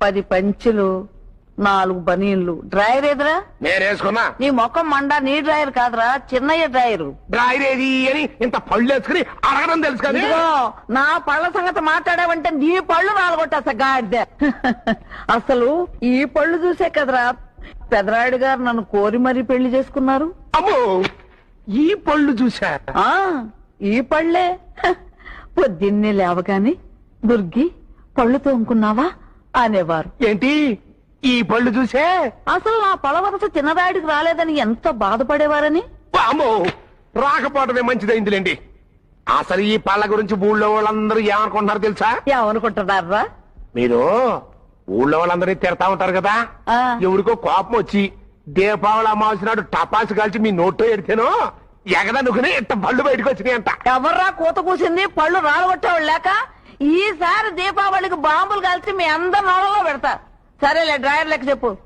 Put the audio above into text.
పది పంచులు నాలుగు బనీన్లు. డ్రైవర్ ఎదురా నేను వేసుకున్నా. నీ మొఖం మండ నీ డ్రైవర్ కాదురా చిన్నయ్య డ్రైవరు డ్రాయర్ ఏది అని ఇంత పళ్ళు వేసుకుని అడగడం తెలుసు కదా ఇదిగో నా పళ్ళ సంగతి మాట్లాడావంటే నీ పళ్ళు రాలగొట్టేస్తా గాడిద అసలు ఈ పళ్ళు చూసే కదరా పెదరాయుడు గారు నన్ను కోరి మరీ పెళ్ళి చేసుకున్నారు. అమ్మో ఈ పళ్ళు చూసా? ఆ ఈ పళ్ళే. పొద్దున్నే లేవగాని దుర్గి పళ్ళు తోముకున్నావా? అనేవారు. ఏంటి? ఈ పళ్ళు చూసే? అసలు నా పళ్ళ వరస చిన్నరాయుడికి రాలేదని ఎంత బాధపడేవారని? అమ్మో రాకపోవడమే మంచిదైందిలేండి అసలు ఈ పళ్ళ గురించి ఊళ్ళో వాళ్ళందరూ ఏమనుకుంటున్నారు తెలుసా? ఏమనుకుంటున్నారా మీరు ఊళ్ళో వాళ్ళందరినీ తిడతా ఉంటారు కదా? ఆ. ఎవరికో కోపం వచ్చి దీపావళి అమావాస్య నాడు టపాసు కాల్చి మీ నోట్లో ఎడితేనో ఎగదనుకుని ఇంత పళ్ళు బయటకు వచ్చినాయి అంట ఎవర్రా కూత కూసింది? పళ్ళు రాలగొట్టేవాళ్ళు లేక ఈసారి దీపావళికి బాంబులు కలిసి మీ అందరి నోళ్ళలో పెడతా. సరేలే డ్రైవర్ లెక్క చెప్పు.